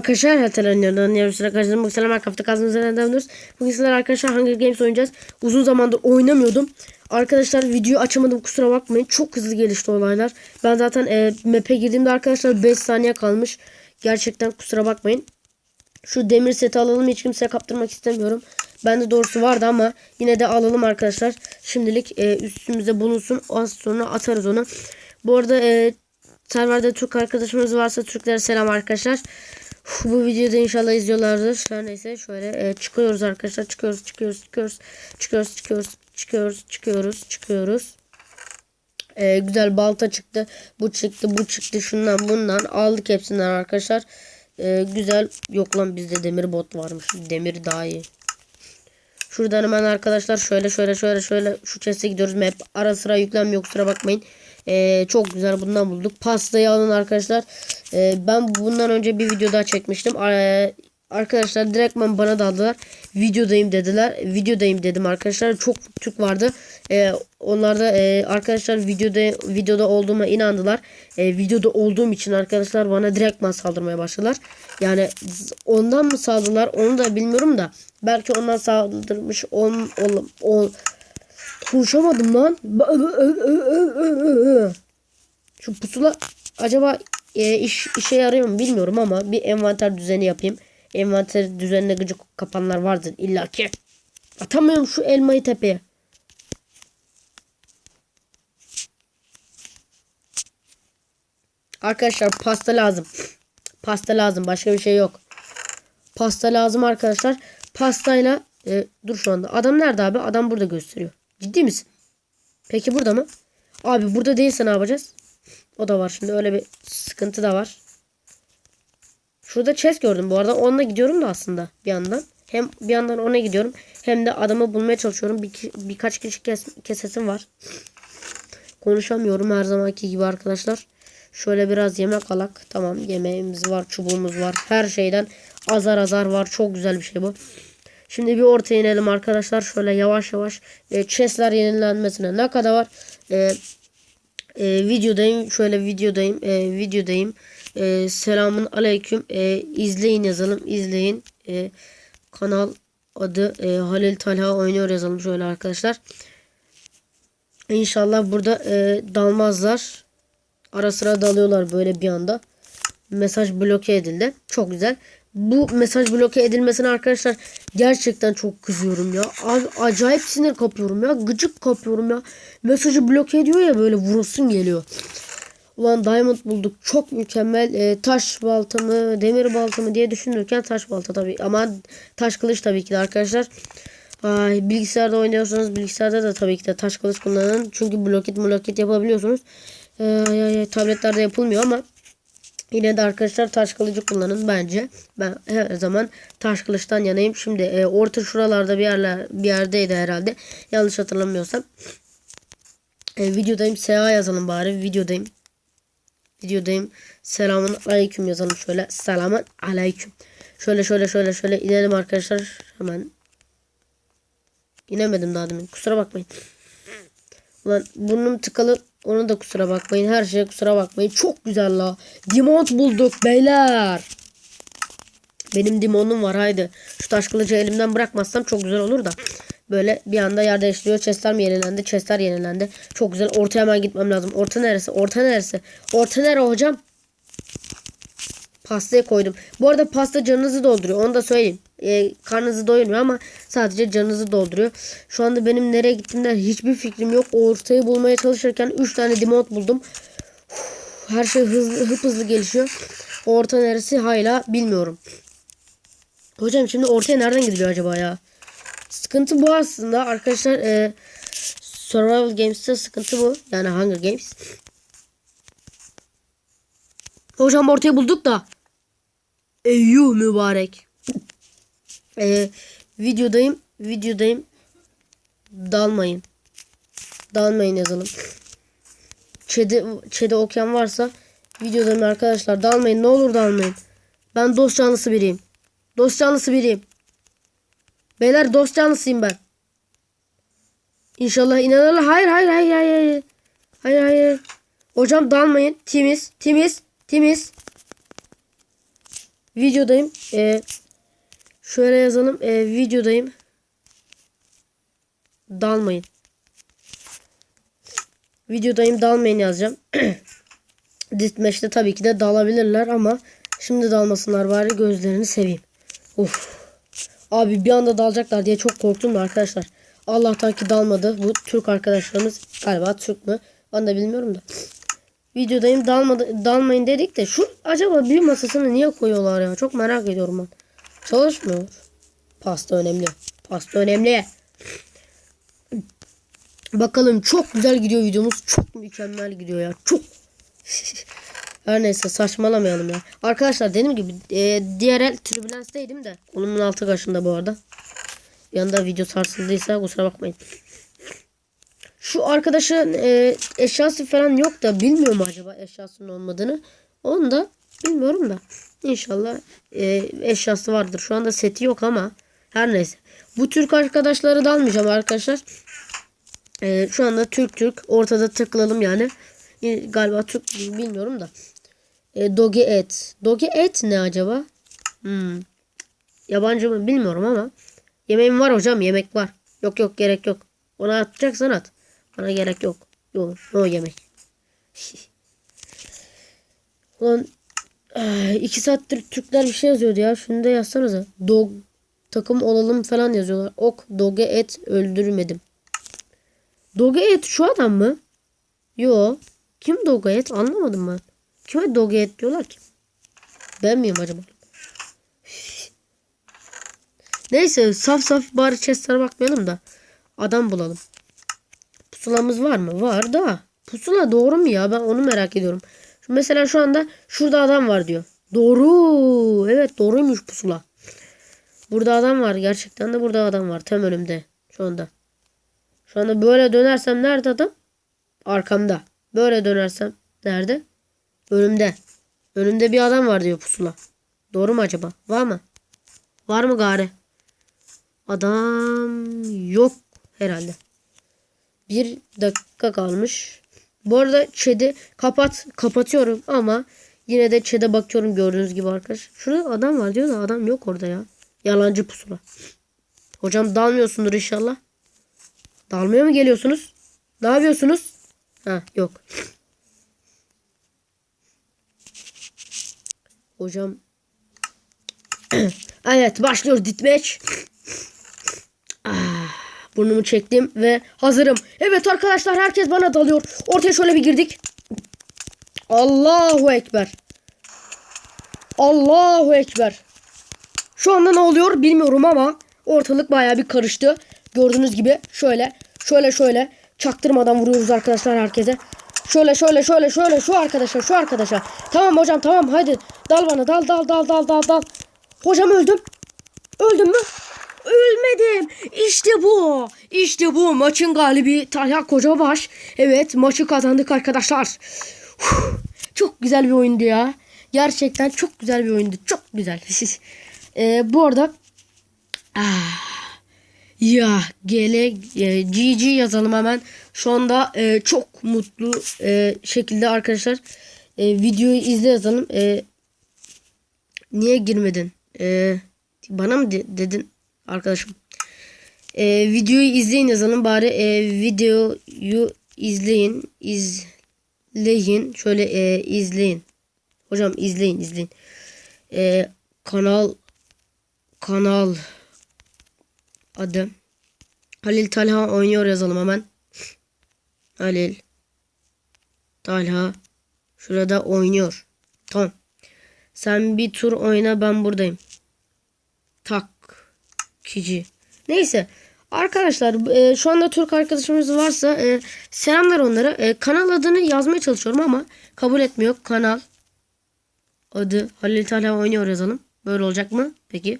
arkadaşlar hatırlanıyordan yarışına karşıladım. Bu selam hafta kazımıza neden dönüyoruz. Bugün sizler arkadaşlar Hunger Games oynayacağız. Uzun zamandır oynamıyordum. Arkadaşlar video açamadım kusura bakmayın. Çok hızlı gelişti olaylar. Ben zaten e, map'e girdiğimde arkadaşlar 5 saniye kalmış. Gerçekten kusura bakmayın. Şu demir seti alalım hiç kimseye kaptırmak istemiyorum. Bende doğrusu vardı ama yine de alalım arkadaşlar. Şimdilik e, üstümüzde bulunsun. Az sonra atarız onu. Bu arada e, serverde Türk arkadaşımız varsa Türklere selam arkadaşlar. Bu videoda inşallah izliyorlardır. Her neyse şöyle e, çıkıyoruz arkadaşlar. Çıkıyoruz, çıkıyoruz, çıkıyoruz. Çıkıyoruz, çıkıyoruz, çıkıyoruz, çıkıyoruz, çıkıyoruz. E, güzel balta çıktı. Bu çıktı, bu çıktı. Şundan bundan aldık hepsinden arkadaşlar. E, güzel. Yok lan bizde demir bot varmış. Demir daha iyi. Şuradan hemen arkadaşlar şöyle şöyle şöyle şöyle şu chest'e gidiyoruz. Map ara sıra yüklenmiyor kusura bakmayın. Ee, çok güzel bundan bulduk. Pastayı alın arkadaşlar. Ee, ben bundan önce bir video daha çekmiştim. Ee, arkadaşlar direktman bana daldılar. Videodayım dediler. Videodayım dedim arkadaşlar. Çok Türk vardı. Ee, onlar da e, arkadaşlar videoda videoda olduğuma inandılar. Ee, videoda olduğum için arkadaşlar bana direktman saldırmaya başladılar. Yani ondan mı saldırdılar onu da bilmiyorum da. Belki ondan saldırmış on, ol, ol, Konuşamadım lan. Şu pusula acaba e, iş, işe yarıyor mu bilmiyorum ama bir envanter düzeni yapayım. Envanter düzenine gıcık kapanlar vardır illaki. Atamıyorum şu elmayı tepeye. Arkadaşlar pasta lazım. Pasta lazım. Başka bir şey yok. Pasta lazım arkadaşlar. Pastayla e, dur şu anda. Adam nerede abi? Adam burada gösteriyor. Ciddi misin? Peki burada mı? Abi burada değilse ne yapacağız? O da var şimdi öyle bir sıkıntı da var. Şurada chest gördüm bu arada. Onunla gidiyorum da aslında bir yandan. Hem bir yandan ona gidiyorum. Hem de adamı bulmaya çalışıyorum. Bir, birkaç kişi kes, kesesim var. Konuşamıyorum her zamanki gibi arkadaşlar. Şöyle biraz yemek alak. Tamam yemeğimiz var. Çubuğumuz var. Her şeyden azar azar var. Çok güzel bir şey bu. Şimdi bir ortaya inelim arkadaşlar. Şöyle yavaş yavaş. E, chestler yenilenmesine ne kadar var? E, e, videodayım. Şöyle videodayım. E, videodayım. E, selamun aleyküm. E, izleyin yazalım. İzleyin. E, kanal adı e, Halil Talha oynuyor yazalım şöyle arkadaşlar. İnşallah burada e, dalmazlar. Ara sıra dalıyorlar böyle bir anda. Mesaj bloke edildi. Çok güzel. Bu mesaj bloke edilmesine arkadaşlar gerçekten çok kızıyorum ya. Abi acayip sinir kapıyorum ya. Gıcık kapıyorum ya. Mesajı bloke ediyor ya böyle vurulsun geliyor. Ulan diamond bulduk. Çok mükemmel. E, taş balta mı, demir balta mı diye düşünürken taş balta tabii. Ama taş kılıç tabii ki de arkadaşlar. Ay, bilgisayarda oynuyorsanız bilgisayarda da tabii ki de taş kılıç kullanın. Çünkü blokit blokit yapabiliyorsunuz. E, ay, ay, tabletlerde yapılmıyor ama Yine de arkadaşlar taş kılıcı kullanın bence. Ben her zaman taş kılıçtan yanayım. Şimdi e, orta şuralarda bir yerler bir yerdeydi herhalde. Yanlış hatırlamıyorsam. E, videodayım. SA yazalım bari. Videodayım. Videodayım. Selamun aleyküm yazalım şöyle. Selamun aleyküm. Şöyle şöyle şöyle şöyle inelim arkadaşlar. Hemen. İnemedim daha demin. Kusura bakmayın. Ulan burnum tıkalı. Onu da kusura bakmayın. Her şeye kusura bakmayın. Çok güzel la. Dimond bulduk beyler. Benim dimonum var haydi. Şu taş kılıcı elimden bırakmazsam çok güzel olur da. Böyle bir anda yer değiştiriyor. Chestler mi yenilendi? Chestler yenilendi. Çok güzel. Ortaya hemen gitmem lazım. Orta neresi? Orta neresi? Orta nere hocam? Pastaya koydum. Bu arada pasta canınızı dolduruyor. Onu da söyleyeyim. E, karnınızı doyurmuyor ama sadece canınızı dolduruyor. Şu anda benim nereye gittiğimden hiçbir fikrim yok. Ortayı bulmaya çalışırken 3 tane dimot buldum. Her şey hızlı hıp hızlı gelişiyor. Orta neresi hala bilmiyorum. Hocam şimdi ortaya nereden gidiliyor acaba ya? Sıkıntı bu aslında. Arkadaşlar e, Survival Games'te sıkıntı bu. Yani Hunger Games. Hocam ortaya bulduk da. Eyyuh mübarek. Ee, videodayım. Videodayım. Dalmayın. Dalmayın yazalım. Çede, çede okuyan varsa videodayım arkadaşlar. Dalmayın. Ne olur dalmayın. Ben dost canlısı biriyim. Dost canlısı biriyim. Beyler dost canlısıyım ben. İnşallah inanırlar. Hayır hayır hayır hayır. Hayır hayır. hayır. Hocam dalmayın. Temiz. Temiz. Temiz. Videodayım. E, şöyle yazalım. E, videodayım. Dalmayın. Videodayım dalmayın yazacağım. Ditmeş'te tabii ki de dalabilirler ama şimdi dalmasınlar bari gözlerini seveyim. Of. Abi bir anda dalacaklar diye çok korktum da arkadaşlar. Allah'tan ki dalmadı. Bu Türk arkadaşlarımız galiba Türk mü? Ben de bilmiyorum da. Videodayım dalmadı, dalmayın dedik de şu acaba büyü masasını niye koyuyorlar ya? Çok merak ediyorum ben. Çalışmıyor. Pasta önemli. Pasta önemli. Bakalım çok güzel gidiyor videomuz. Çok mükemmel gidiyor ya. Çok. Her neyse saçmalamayalım ya. Arkadaşlar dediğim gibi e, diğer el tribülensteydim de. Kolumun altı kaşında bu arada. Yanında video sarsıldıysa kusura bakmayın. Şu arkadaşın e, eşyası falan yok da bilmiyor mu acaba eşyasının olmadığını? Onu da bilmiyorum da. İnşallah e, eşyası vardır. Şu anda seti yok ama her neyse. Bu Türk arkadaşları da almayacağım arkadaşlar. E, şu anda Türk Türk ortada takılalım yani. E, galiba Türk bilmiyorum da. E, doge et. Doge et ne acaba? Hmm. Yabancı mı bilmiyorum ama. Yemeğim var hocam yemek var. Yok yok gerek yok. Ona atacaksan at. Bana gerek yok. Yok no yemek. Ulan eh, iki saattir Türkler bir şey yazıyordu ya. Şunu da yazsanıza. Dog takım olalım falan yazıyorlar. Ok doge et öldürmedim. Doge et şu adam mı? Yo. Kim doge et anlamadım ben. Kime doge et diyorlar ki? Ben miyim acaba? Neyse saf saf bari chestlere bakmayalım da adam bulalım. Pusulamız var mı? Var da. Pusula doğru mu ya? Ben onu merak ediyorum. Mesela şu anda şurada adam var diyor. Doğru. Evet doğruymuş pusula. Burada adam var. Gerçekten de burada adam var. Tam önümde. Şu anda. Şu anda böyle dönersem nerede adam? Arkamda. Böyle dönersem nerede? Önümde. Önümde bir adam var diyor pusula. Doğru mu acaba? Var mı? Var mı gari? Adam yok herhalde. Bir dakika kalmış. Bu arada chat'i kapat kapatıyorum ama yine de chat'e bakıyorum gördüğünüz gibi arkadaş. Şurada adam var diyor da adam yok orada ya. Yalancı pusula. Hocam dalmıyorsundur inşallah. Dalmaya mı geliyorsunuz? Ne yapıyorsunuz? Ha yok. Hocam. evet başlıyoruz ditmeç. Burnumu çektim ve hazırım. Evet arkadaşlar herkes bana dalıyor. Ortaya şöyle bir girdik. Allahu Ekber. Allahu Ekber. Şu anda ne oluyor bilmiyorum ama ortalık baya bir karıştı. Gördüğünüz gibi şöyle şöyle şöyle çaktırmadan vuruyoruz arkadaşlar herkese. Şöyle şöyle şöyle şöyle şu arkadaşa şu arkadaşa. Tamam hocam tamam hadi dal bana dal dal dal dal dal dal. Hocam öldüm. Öldüm mü? Ölmedim. İşte bu. İşte bu. Maçın galibi Talha Kocabaş. Evet maçı kazandık arkadaşlar. Çok güzel bir oyundu ya. Gerçekten çok güzel bir oyundu. Çok güzel. ee, bu arada ah, ya gele e, GG yazalım hemen. Şu anda e, çok mutlu e, şekilde arkadaşlar e, videoyu izle yazalım. E, niye girmedin? E, bana mı de- dedin arkadaşım? E, videoyu izleyin yazalım. Bari e, videoyu izleyin izleyin. Şöyle e, izleyin. Hocam izleyin izleyin. E, kanal kanal adı. Halil Talha oynuyor yazalım hemen. Halil Talha şurada oynuyor. Tamam. Sen bir tur oyna ben buradayım. Tak kici neyse Arkadaşlar e, şu anda Türk arkadaşımız varsa e, selamlar onlara. E, kanal adını yazmaya çalışıyorum ama kabul etmiyor. Kanal adı Halil Talha oynuyor yazalım. Böyle olacak mı? Peki.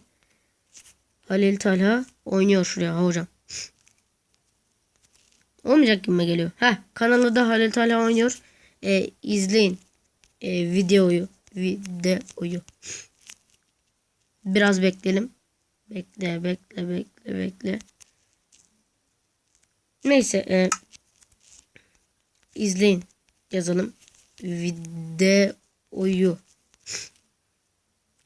Halil Talha oynuyor şuraya hocam. Olmayacak gibi mi geliyor? Heh, kanalı da Halil Talha oynuyor. E, izleyin e, videoyu. Videoyu. Biraz bekleyelim. Bekle bekle bekle bekle. Neyse e, izleyin yazalım videoyu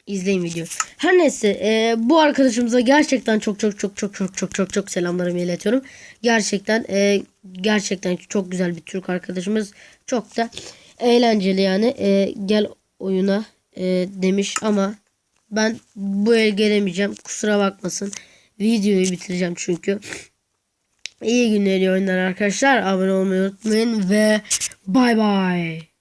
İzleyin videoyu. Her neyse e, bu arkadaşımıza gerçekten çok çok çok çok çok çok çok çok selamlarımı iletiyorum. Gerçekten e, gerçekten çok güzel bir Türk arkadaşımız. Çok da eğlenceli yani. E, gel oyuna e, demiş ama ben bu el gelemeyeceğim. Kusura bakmasın. Videoyu bitireceğim çünkü. İyi günler iyi oyunlar arkadaşlar. Abone olmayı unutmayın ve bay bay.